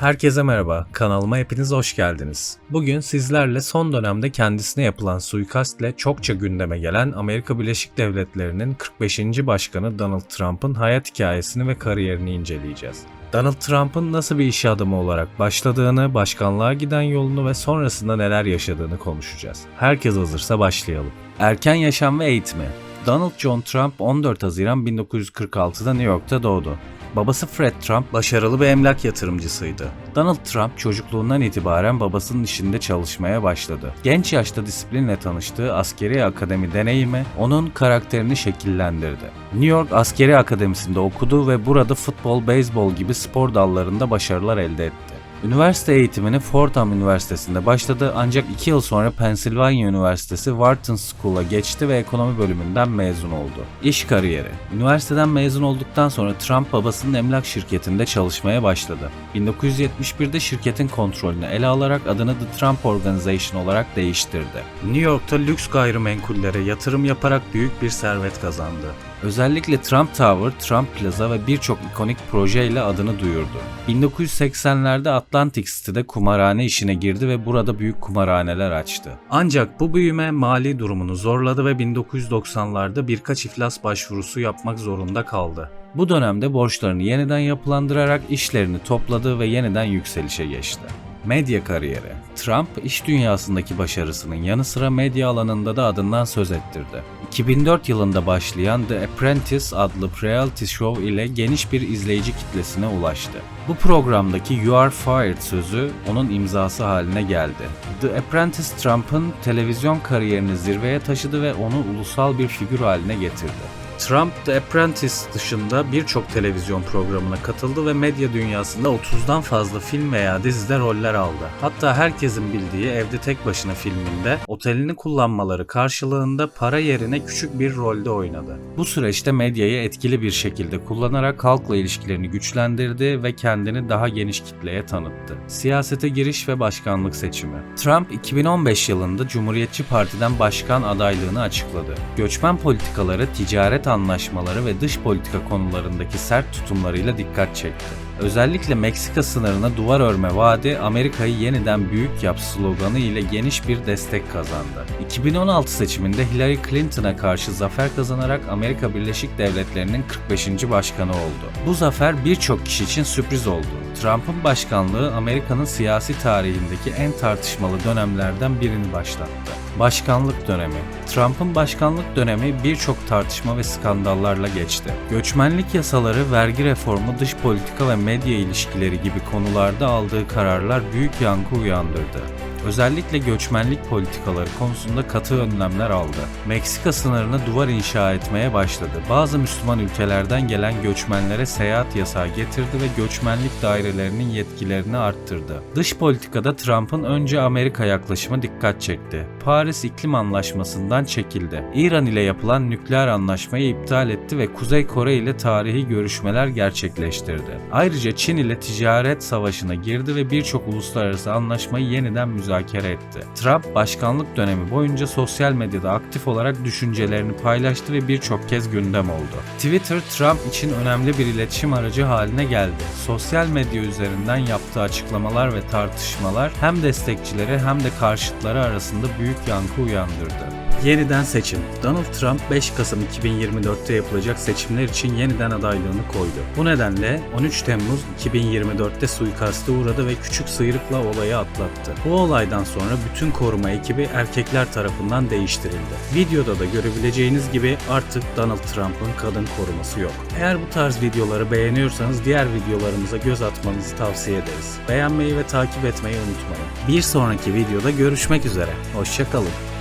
Herkese merhaba, kanalıma hepiniz hoş geldiniz. Bugün sizlerle son dönemde kendisine yapılan suikastle çokça gündeme gelen Amerika Birleşik Devletleri'nin 45. Başkanı Donald Trump'ın hayat hikayesini ve kariyerini inceleyeceğiz. Donald Trump'ın nasıl bir iş adamı olarak başladığını, başkanlığa giden yolunu ve sonrasında neler yaşadığını konuşacağız. Herkes hazırsa başlayalım. Erken yaşam ve eğitimi Donald John Trump 14 Haziran 1946'da New York'ta doğdu. Babası Fred Trump başarılı bir emlak yatırımcısıydı. Donald Trump çocukluğundan itibaren babasının işinde çalışmaya başladı. Genç yaşta disiplinle tanıştığı askeri akademi deneyimi onun karakterini şekillendirdi. New York Askeri Akademisi'nde okudu ve burada futbol, beyzbol gibi spor dallarında başarılar elde etti. Üniversite eğitimini Fordham Üniversitesi'nde başladı ancak 2 yıl sonra Pennsylvania Üniversitesi Wharton School'a geçti ve ekonomi bölümünden mezun oldu. İş kariyeri Üniversiteden mezun olduktan sonra Trump babasının emlak şirketinde çalışmaya başladı. 1971'de şirketin kontrolünü ele alarak adını The Trump Organization olarak değiştirdi. New York'ta lüks gayrimenkullere yatırım yaparak büyük bir servet kazandı. Özellikle Trump Tower, Trump Plaza ve birçok ikonik projeyle adını duyurdu. 1980'lerde Atlantic City'de kumarhane işine girdi ve burada büyük kumarhaneler açtı. Ancak bu büyüme mali durumunu zorladı ve 1990'larda birkaç iflas başvurusu yapmak zorunda kaldı. Bu dönemde borçlarını yeniden yapılandırarak işlerini topladı ve yeniden yükselişe geçti. Medya kariyeri. Trump iş dünyasındaki başarısının yanı sıra medya alanında da adından söz ettirdi. 2004 yılında başlayan The Apprentice adlı reality show ile geniş bir izleyici kitlesine ulaştı. Bu programdaki You Are Fired sözü onun imzası haline geldi. The Apprentice Trump'ın televizyon kariyerini zirveye taşıdı ve onu ulusal bir figür haline getirdi. Trump The Apprentice dışında birçok televizyon programına katıldı ve medya dünyasında 30'dan fazla film veya dizide roller aldı. Hatta herkesin bildiği Evde Tek Başına filminde otelini kullanmaları karşılığında para yerine küçük bir rolde oynadı. Bu süreçte medyayı etkili bir şekilde kullanarak halkla ilişkilerini güçlendirdi ve kendini daha geniş kitleye tanıttı. Siyasete giriş ve başkanlık seçimi. Trump 2015 yılında Cumhuriyetçi Parti'den başkan adaylığını açıkladı. Göçmen politikaları, ticaret anlaşmaları ve dış politika konularındaki sert tutumlarıyla dikkat çekti. Özellikle Meksika sınırına duvar örme vaadi Amerika'yı yeniden büyük yap sloganı ile geniş bir destek kazandı. 2016 seçiminde Hillary Clinton'a karşı zafer kazanarak Amerika Birleşik Devletleri'nin 45. başkanı oldu. Bu zafer birçok kişi için sürpriz oldu. Trump'ın başkanlığı Amerika'nın siyasi tarihindeki en tartışmalı dönemlerden birini başlattı. Başkanlık dönemi. Trump'ın başkanlık dönemi birçok tartışma ve skandallarla geçti. Göçmenlik yasaları, vergi reformu, dış politika ve medya ilişkileri gibi konularda aldığı kararlar büyük yankı uyandırdı. Özellikle göçmenlik politikaları konusunda katı önlemler aldı. Meksika sınırına duvar inşa etmeye başladı. Bazı Müslüman ülkelerden gelen göçmenlere seyahat yasağı getirdi ve göçmenlik dairelerinin yetkilerini arttırdı. Dış politikada Trump'ın önce Amerika yaklaşımı dikkat çekti. Paris İklim Anlaşması'ndan çekildi. İran ile yapılan nükleer anlaşmayı iptal etti ve Kuzey Kore ile tarihi görüşmeler gerçekleştirdi. Ayrıca Çin ile ticaret savaşına girdi ve birçok uluslararası anlaşmayı yeniden müzakere etti. Trump başkanlık dönemi boyunca sosyal medyada aktif olarak düşüncelerini paylaştı ve birçok kez gündem oldu. Twitter Trump için önemli bir iletişim aracı haline geldi. Sosyal medya üzerinden yaptığı açıklamalar ve tartışmalar hem destekçileri hem de karşıtları arasında büyük yankı uyandırdı. Yeniden seçim. Donald Trump 5 Kasım 2024'te yapılacak seçimler için yeniden adaylığını koydu. Bu nedenle 13 Temmuz 2024'te suikaste uğradı ve küçük sıyrıkla olayı atlattı. Bu olaydan sonra bütün koruma ekibi erkekler tarafından değiştirildi. Videoda da görebileceğiniz gibi artık Donald Trump'ın kadın koruması yok. Eğer bu tarz videoları beğeniyorsanız diğer videolarımıza göz atmanızı tavsiye ederiz. Beğenmeyi ve takip etmeyi unutmayın. Bir sonraki videoda görüşmek üzere. Hoşçakalın.